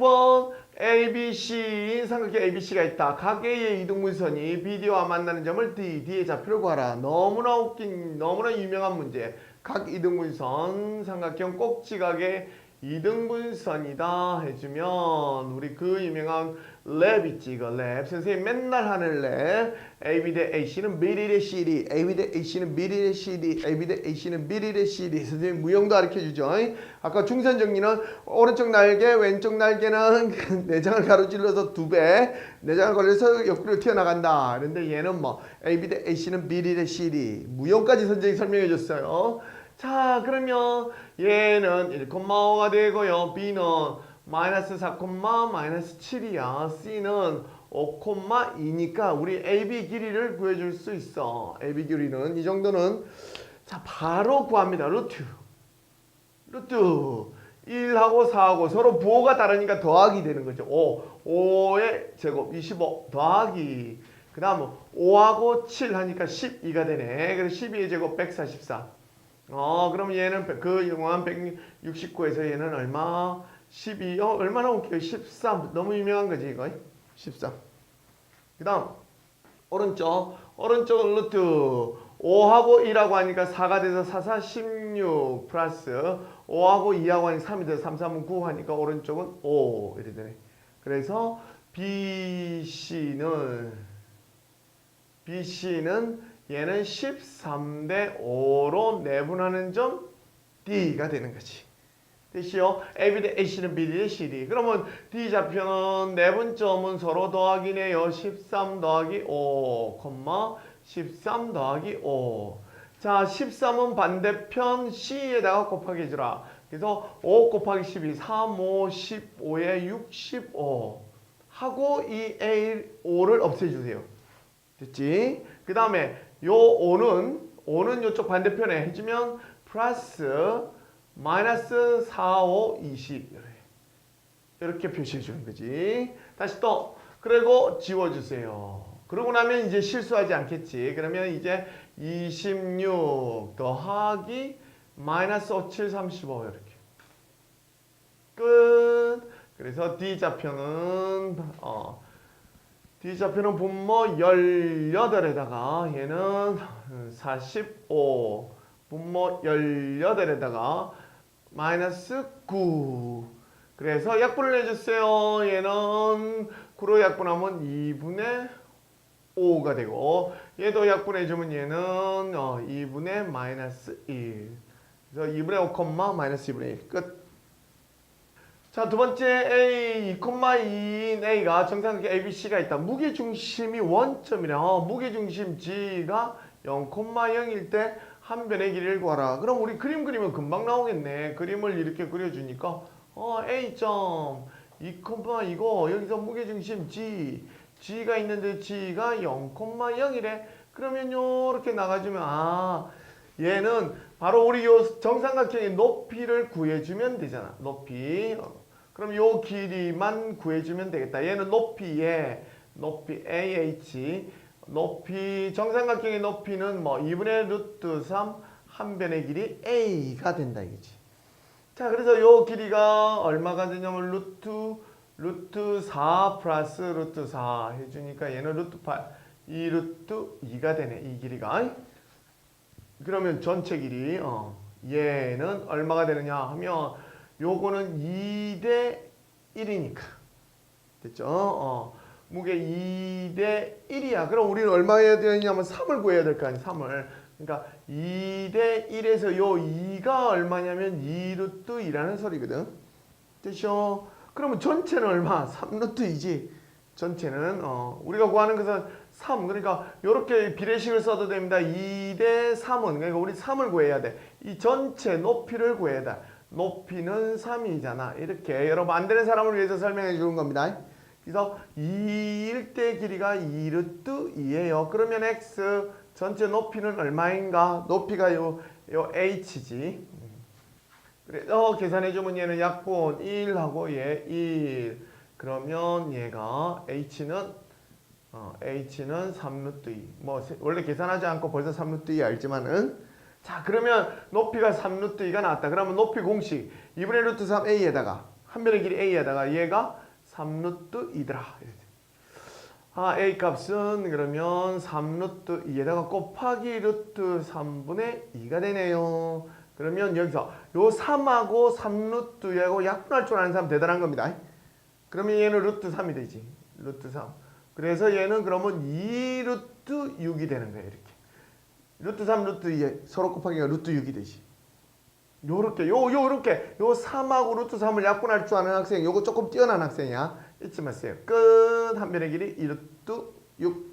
6번 ABC 삼각형 ABC가 있다. 각 A의 이등분선이 BD와 만나는 점을 D, D의 좌표를 구하라. 너무나 웃긴, 너무나 유명한 문제. 각 이등분선 삼각형 꼭지각의 이등분선이다 해주면 우리 그 유명한 랩 있지 이거 랩. 선생님 맨날 하는 랩. AB 대 AC는 미리의 CD AB 대 AC는 미리의 CD AB 대 AC는 미리의 CD 선생님 무용도 가르쳐주죠. 아까 중선 정리는 오른쪽 날개 왼쪽 날개는 내장을 가로질러서 두배 내장을 걸려서 옆으로 튀어나간다. 그런데 얘는 뭐 AB 대 AC는 미리의 CD 무용까지 선생님이 설명해 줬어요 자 그러면 얘는 1,5가 되고요 B는 마이너스 4, 마이너스 7이야. C는 5,2니까 우리 AB 길이를 구해줄 수 있어. AB 길이는 이 정도는 자 바로 구합니다. 루트 루트 1하고 4하고 서로 부호가 다르니까 더하기 되는 거죠. 5, 5의 제곱 25 더하기 그 다음 5하고 7 하니까 12가 되네. 그래서 12의 제곱 144 어 그럼 얘는 그 영한 169에서 얘는 얼마? 12, 어, 얼마나 웃겨요? 13. 너무 유명한 거지, 이거. 13. 그 다음, 오른쪽. 오른쪽은 루트 5하고 1하고 하니까 4가 돼서 4, 4, 16 플러스 5하고 2하고 하니까 3이 돼서 3, 3은 9 하니까 오른쪽은 5 이렇게 되네. 그래서 BC는 BC는 얘는 13대 5로 내분하는 점 D가 되는 거지. 됐시요? AB 대 AC는 B 대 CD. 그러면 D 좌표는 내분점은 서로 더하기 네요. 13 더하기 5, 13 더하기 5. 자, 13은 반대편 C에다가 곱하기 해주라. 그래서 5 곱하기 12, 3, 5, 15에 65. 하고 이 A, 5를 없애주세요. 됐지? 그 다음에 요 5는, 5는 요쪽 반대편에 해주면 플러스 마이너스 4, 5, 20 이렇게 표시해 주는 거지. 다시 또 그리고 지워주세요. 그러고 나면 이제 실수하지 않겠지. 그러면 이제 26 더하기 마이너스 5, 7, 35 이렇게 끝. 그래서 D 좌표는 어, 좌표는 분모 18에다가 얘는 45 분모 18에다가 마이너스 9 그래서 약분을 해줬어요. 얘는 9로 약분하면 2분의 5가 되고 얘도 약분해주면 얘는 어, 2분의 마이너스 1 그래서 2분의 5, 마이너스 2분의 1 끝. 자, 두 번째 A, 2,2인 A가 정상각형 ABC가 있다. 무게 중심이 원점이라 어, 무게 중심 G가 0,0일 때 한 변의 길이를 구하라. 그럼 우리 그림 그리면 금방 나오겠네. 그림을 이렇게 그려 주니까 어 A점 2,2고 여기서 무게 중심 G G가 있는데 G가 0,0이래. 그러면 요렇게 나가 주면 아 얘는 바로 우리 요 정삼각형의 높이를 구해주면 되잖아. 높이. 어, 그럼 요 길이만 구해주면 되겠다. 얘는 높이에 높이 AH 높이 정삼각형의 높이는 뭐 2분의 루트 3 한 변의 길이 A가 된다 이거지. 자 그래서 요 길이가 얼마가 되냐면 루트 루트 4 플러스 루트 4 해주니까 얘는 루트 8 2 루트 2가 되네 이 길이가 그러면 전체 길이 어, 얘는 얼마가 되느냐 하면 요거는 2대 1이니까 됐죠? 어, 무게 2대 1이야. 그럼 우리는 얼마 해야 되냐면 3을 구해야 될 거 아니야. 3을. 그러니까 2대 1에서 요 2가 얼마냐면 2루트 2라는 소리거든. 됐죠? 그러면 전체는 얼마? 3루트 2지. 전체는 어, 우리가 구하는 것은 3. 그러니까 이렇게 비례식을 써도 됩니다. 2대 3은 그러니까 우리 3을 구해야 돼. 이 전체 높이를 구해야 돼. 높이는 3이잖아. 이렇게 여러분 안 되는 사람을 위해서 설명해 주는 겁니다. 그래서 2일대 길이가 2루트 2예요. 그러면 x 전체 높이는 얼마인가? 높이가 요, 요 h지. 그래서 계산해 주면 얘는 약분 1하고 얘 1. 그러면 얘가 h는 어, h는 3루트 2. 뭐 원래 계산하지 않고 벌써 3루트 2 알지만은 자 그러면 높이가 3루트 2가 나왔다. 그러면 높이 공식 2분의 루트 3a에다가 한 변의 길이 a에다가 얘가 3루트 2더라. 아, a 값은 그러면 3루트 2에다가 곱하기 루트 3분의 2가 되네요. 그러면 여기서 요 3하고 3루트 2하고 약분할 줄 아는 사람 대단한 겁니다. 그러면 얘는 루트 3이 되지. 루트 3. 그래서 얘는 그러면 2루트 6이 되는 거예요. 이렇게. 루트 3, 루트 2 서로 곱하기가 루트 6이 되지. 요렇게 요 요렇게 요 3하고 루트 3을 약분할 줄 아는 학생 요거 조금 뛰어난 학생이야 잊지 마세요 끝 한 변의 길이 2루트 6